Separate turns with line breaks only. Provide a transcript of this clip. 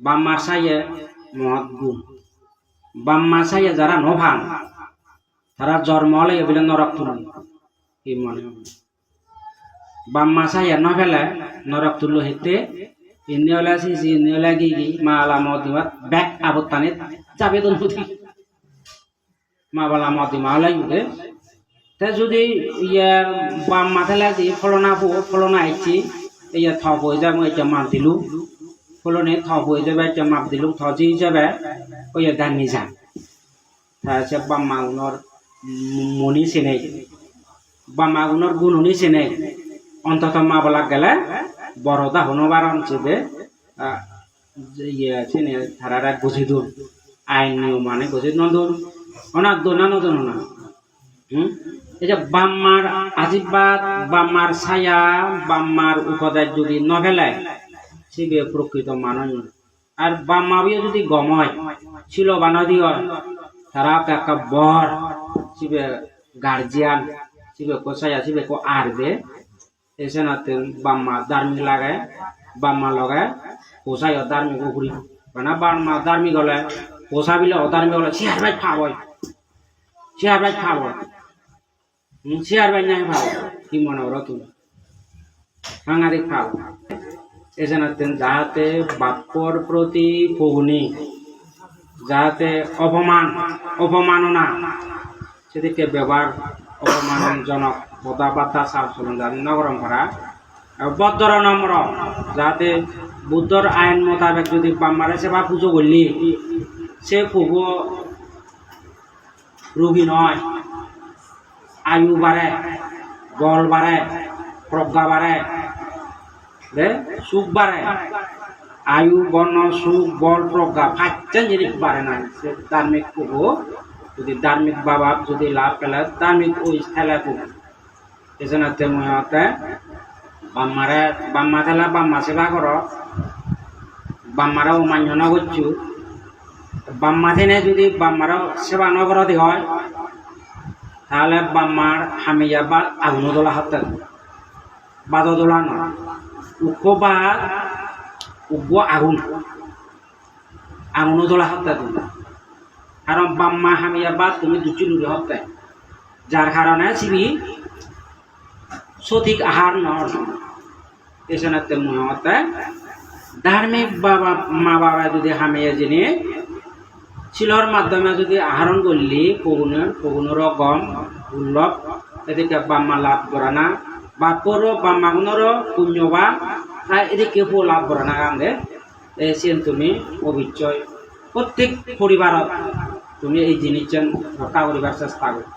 বাম্মার সাইয়ে মদ গুম বাম্মার সাইয়ে যারা নভান তারা জন্ম হলে এগুলো নরক তুলন কি মনে বাম্মা সাইয়ে নভেলে নরক তুলল হেতে ইনি হলে আসিস ইনি হলে গিয়ে মা আলা মদিমাত ব্যাক আবতানে যাবে তো নদী মা বালা মদিমা ইউকে তে যদি ইয়ে বাম মাথালে আজি ফলনা ফলনা আইছি ইয়ে থ বই যাব ইয়ে মাপ দিলু ফলনে থ বই যাবে ইয়ে মাপ দিলু থ জি যাবে ইয়ে গানি যা তা সে বাম মাগুনর মনি চেনে বাম মাগুনর গুণনি চেনে, অন্তত মা বলা গেলে বড় দা হনো বারণ চেবে ইয়ে চেনে তারা বুঝি দূর আইন নিয়ম মানে বুঝি নদূর অনার দোনা নদন না হুম? এই যে বাম্মার আশীর্বাদ বাম্মার ছায়া বাম্মার উপদেশ যদি নভেলায় সিবে প্রকৃত মানুষ আর বাম্মাবিও যদি গময় ছিল বানদি হয়, তারা একটা বর। সিবে গার্জিয়ান সিবে কো ছায়া সিবে কো আরবে। এসে না তেল বাম্মা ধার্মিক লাগায় বাম্মা লগায় পোষায় ধার্মিক ঘুরি মানে বাম্মা ধার্মিক হলে পোষাবিলে অধার্মিক হলে সে আর ভাই খাবই সে আর ভাই খাবই শেয়ার বাই নাই ভাও কি মনে ওরা তুমি? সাংঘাতিক ভাও এজন্য যাহাতে বাপর প্রতি পগুনি যাহাতে অপমান, অপমাননা, সেদিকে ব্যবহার অপমানজনক কথাবার্তা চাল চলন যাতে নগরম করা। আৰু বদ্ধৰ নম্ৰ যাতে বুদ্ধৰ আইন মোতাবেক যদি বাম্মাৰে সেবা পুজো করলি সে পূব রোগী নয় আয়ু বাড়ে বল বাড়ে প্রজ্ঞা বাড়ে সুখ বাড়ে। আয়ু বর্ণ সুখ, বল, প্রজ্ঞা পাঁচটা জিনিস বাড়ে না। সে ধার্মিক পুব যদি ধার্মিক বাবা, যদি লাভ পেলে ধার্মিক ওই খেলা পুব এজন্য তেমতে বাম্মারে, বাম্মা খেলা বাম্মা সেবা কর। বাম্মারাও মান্য না করছু। বাম্মা থেনে যদি বাম্মারাও সেবা নগরতে হয়, তাহলে বাম্মার হামিয়া বা আগুন দোলা হাতে। বাদ দোলা নয় উক্ষ বা উগ্র আগুন আগুন দোলা হাতে কারণ বাম্মা হামিয়া বা তুমি দুটি লুড়ি হতে যার কারণে চিবি সঠিক আহার নয় এসে মতে ধার্মিক বাবা, মা বাবা যদি হামিয়া জিনিস শিলর মাধ্যমে যদি আহরণ করলি পগুনের পগুনের গম দুর্লভ এদিকে বাম্মা লাভ করা না। বা মাগনর পুণ্যবা তাই এদিকে পো লাভ করা না গান্ধে এসেন তুমি অবিচয় প্রত্যেক পরিবারত তুমি এই জিনিস রক্ষা করিবার চেষ্টা করো